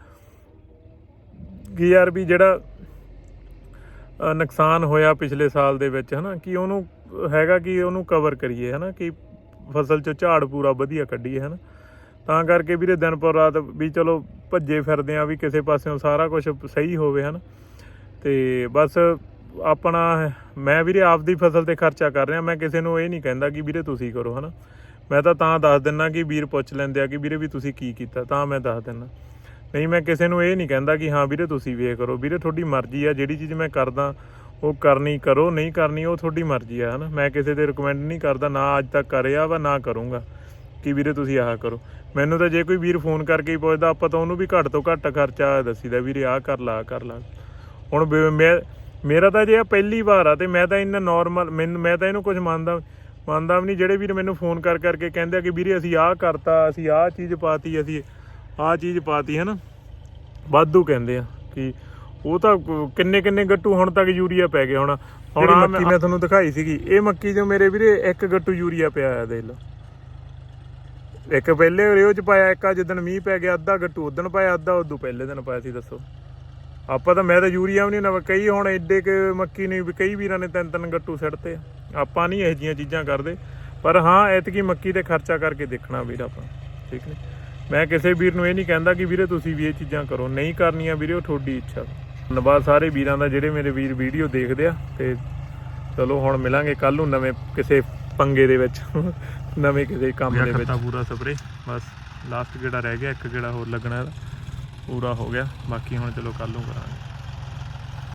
Speaker 1: ਕਿ ਯਾਰ ਵੀ ਜਿਹੜਾ ਨੁਕਸਾਨ ਹੋਇਆ ਪਿਛਲੇ ਸਾਲ ਦੇ ਵਿੱਚ, ਹਨਾ? ਕਿ ਉਹਨੂੰ ਹੈਗਾ ਕਿ ਉਹਨੂੰ ਕਵਰ ਕਰੀਏ, ਹਨਾ? ਕਿ ਫਸਲ 'ਚੋਂ ਝਾੜ ਪੂਰਾ ਵਧੀਆ ਕੱਢੀਏ, ਹਨਾ? ਤਾਂ ਕਰਕੇ ਵੀਰੇ ਦਿਨ ਪਰ ਰਾਤ ਵੀ ਚਲੋ ਭੱਜੇ ਫਿਰਦੇ ਆ ਵੀ ਕਿਸੇ ਪਾਸਿਓਂ ਸਾਰਾ ਕੁਝ ਸਹੀ ਹੋਵੇ, ਹਨਾ? ਤੇ ਬਸ ਆਪਣਾ ਮੈਂ ਵੀਰੇ ਆਪਦੀ ਫਸਲ ਤੇ ਖਰਚਾ ਕਰ ਰਿਹਾ, ਮੈਂ ਕਿਸੇ ਨੂੰ ਇਹ ਨਹੀਂ ਕਹਿੰਦਾ ਕਿ ਵੀਰੇ ਤੁਸੀਂ ਕਰੋ, ਹਨਾ? ਮੈਂ ਤਾਂ ਤਾਂ ਦੱਸ ਦਿੰਨਾ ਕਿ ਵੀਰ ਪੁੱਛ ਲੈਂਦੇ ਆ ਕਿ ਵੀਰੇ ਵੀ ਤੁਸੀਂ ਕੀ ਕੀਤਾ, ਤਾਂ ਮੈਂ ਦੱਸ ਦਿੰਨਾ। ਨਹੀਂ, ਮੈਂ ਕਿਸੇ ਨੂੰ ਇਹ ਨਹੀਂ ਕਹਿੰਦਾ ਕਿ ਹਾਂ ਵੀਰੇ ਤੁਸੀਂ ਵੀ ਇਹ ਕਰੋ। ਵੀਰੇ, ਤੁਹਾਡੀ ਮਰਜ਼ੀ ਆ, ਜਿਹੜੀ ਚੀਜ਼ ਮੈਂ ਕਰਦਾ, ਉਹ ਕਰਨੀ ਕਰੋ, ਨਹੀਂ ਕਰਨੀ, ਉਹ ਤੁਹਾਡੀ ਮਰਜ਼ੀ ਆ, ਹਨਾ? ਮੈਂ ਕਿਸੇ 'ਤੇ ਰეკਮੈਂਡ ਨਹੀਂ ਕਰਦਾ, ਨਾ ਅੱਜ ਤੱਕ ਕਰਿਆ ਵਾ, ਨਾ ਕਰੂੰਗਾ ਕਿ ਵੀਰੇ ਤੁਸੀਂ ਆਹ ਕਰੋ। ਮੈਨੂੰ ਤਾਂ ਜੇ ਕੋਈ ਵੀਰ ਫੋਨ ਕਰਕੇ ਹੀ ਪੁੱਛਦਾ, ਆਪਾਂ ਤਾਂ ਉਹਨੂੰ ਵੀ ਘੱਟ ਤੋਂ ਘੱਟ ਖਰਚਾ ਦੱਸੀਦਾ, ਵੀਰੇ ਆਹ ਕਰ ਲਾ, ਆਹ ਕਰ ਲਾ। ਹੁਣ ਮੈਂ, ਮੇਰਾ ਤਾਂ ਜੇ ਆ ਪਹਿਲੀ ਵਾਰ ਆ, ਤੇ ਮੈਂ ਤਾਂ ਇੰਨਾ ਨਾਰਮਲ ਮੈਂ ਤਾਂ ਇਹਨੂੰ ਕੁਝ ਮੰਨਦਾ ਮੰਨਦਾ ਵੀ ਨਹੀਂ। ਜਿਹੜੇ ਵੀਰ ਮੈਨੂੰ ਫੋਨ ਕਰ ਕਰਕੇ ਕਹਿੰਦੇ ਆ ਕਿ ਵੀਰੇ ਅਸੀਂ ਆਹ ਕਰਤਾ, ਅਸੀਂ ਆਹ ਚੀਜ਼ ਪਾਤੀ, ਅਸੀਂ ਆਹ ਚੀਜ਼ ਪਾਤੀ ਹੈ ਨਾ। ਵਾਧੂ ਕਹਿੰਦੇ ਆ ਕਿ ਉਹ ਤਾਂ ਕਿੰਨੇ ਕਿੰਨੇ ਗੱਟੂ ਹੁਣ ਤੱਕ ਯੂਰੀਆ ਪੈ ਗਿਆ ਹੁਣ। ਹੁਣ ਮੱਕੀ ਮੈਂ ਤੁਹਾਨੂੰ ਦਿਖਾਈ ਸੀਗੀ ਇਹ ਮੱਕੀ ਜੋ ਮੇਰੇ ਵੀਰੇ ਇੱਕ ਗੱਟੂ ਯੂਰੀਆ ਪਿਆ ਆ ਦੇਖ ਲਓ। ਇੱਕ ਪਹਿਲੇ ਰਿਓ ਚ ਪਾਇਆ ਇੱਕ ਆ ਜਿੱਦਣ ਮੀਂਹ ਪੈ ਗਿਆ ਅੱਧਾ ਗੱਟੂ ਉਦਣ ਪਾਇਆ ਅੱਧਾ ਉਦੋਂ ਪਹਿਲੇ ਦਿਨ ਪਾਇਆ ਸੀ ਦੱਸੋ। ਆਪਾਂ ਤਾਂ ਮੈਂ ਤਾਂ ਯੂਰੀਆ ਵੀ ਨਹੀਂ ਨਾ ਕਈ ਹੁਣ ਐਡੇ ਕਿ ਮੱਕੀ ਨਹੀਂ ਵੀ ਕਈ ਵੀਰਾਂ ਨੇ ਤਿੰਨ ਤਿੰਨ ਗੱਟੂ ਸਿੱਟਤੇ ਆ। ਆਪਾਂ ਨਹੀਂ ਇਹੋ ਜਿਹੀਆਂ ਚੀਜ਼ਾਂ ਕਰਦੇ। ਪਰ ਹਾਂ ਐਤਕੀ ਮੱਕੀ ਤੇ ਖਰਚਾ ਕਰਕੇ ਦੇਖਣਾ ਵੀਰ ਆਪਾਂ ਠੀਕ ਨੇ? ਮੈਂ ਕਿਸੇ ਵੀਰ ਨੂੰ ਇਹ ਨਹੀਂ ਕਹਿੰਦਾ ਕਿ ਵੀਰੇ ਤੁਸੀਂ ਵੀ ਇਹ ਚੀਜ਼ਾਂ ਕਰੋ। ਨਹੀਂ ਕਰਨੀਆਂ ਵੀਰੇ ਉਹ ਤੁਹਾਡੀ ਇੱਛਾ। ਧੰਨਵਾਦ ਸਾਰੇ ਵੀਰਾਂ ਦਾ ਜਿਹੜੇ ਮੇਰੇ ਵੀਰ ਵੀਡੀਓ ਦੇਖਦੇ ਆ ਤੇ ਚਲੋ ਹੁਣ ਮਿਲਾਂਗੇ ਕੱਲ ਨੂੰ ਨਵੇਂ ਕਿਸੇ ਪੰਗੇ ਦੇ ਵਿੱਚ ਨਵੇਂ ਕਿਸੇ ਕੰਮ ਦੇ ਵਿੱਚ। ਪੂਰਾ ਸਪਰੇ ਬਸ ਲਾਸਟ ਗੇੜਾ ਰਹਿ ਗਿਆ ਇੱਕ ਗੇੜਾ ਹੋਰ ਲੱਗਣਾ ਪੂਰਾ ਹੋ ਗਿਆ। ਬਾਕੀ ਹੁਣ ਚਲੋ ਕੱਲ ਨੂੰ ਕਰਾਂਗੇ।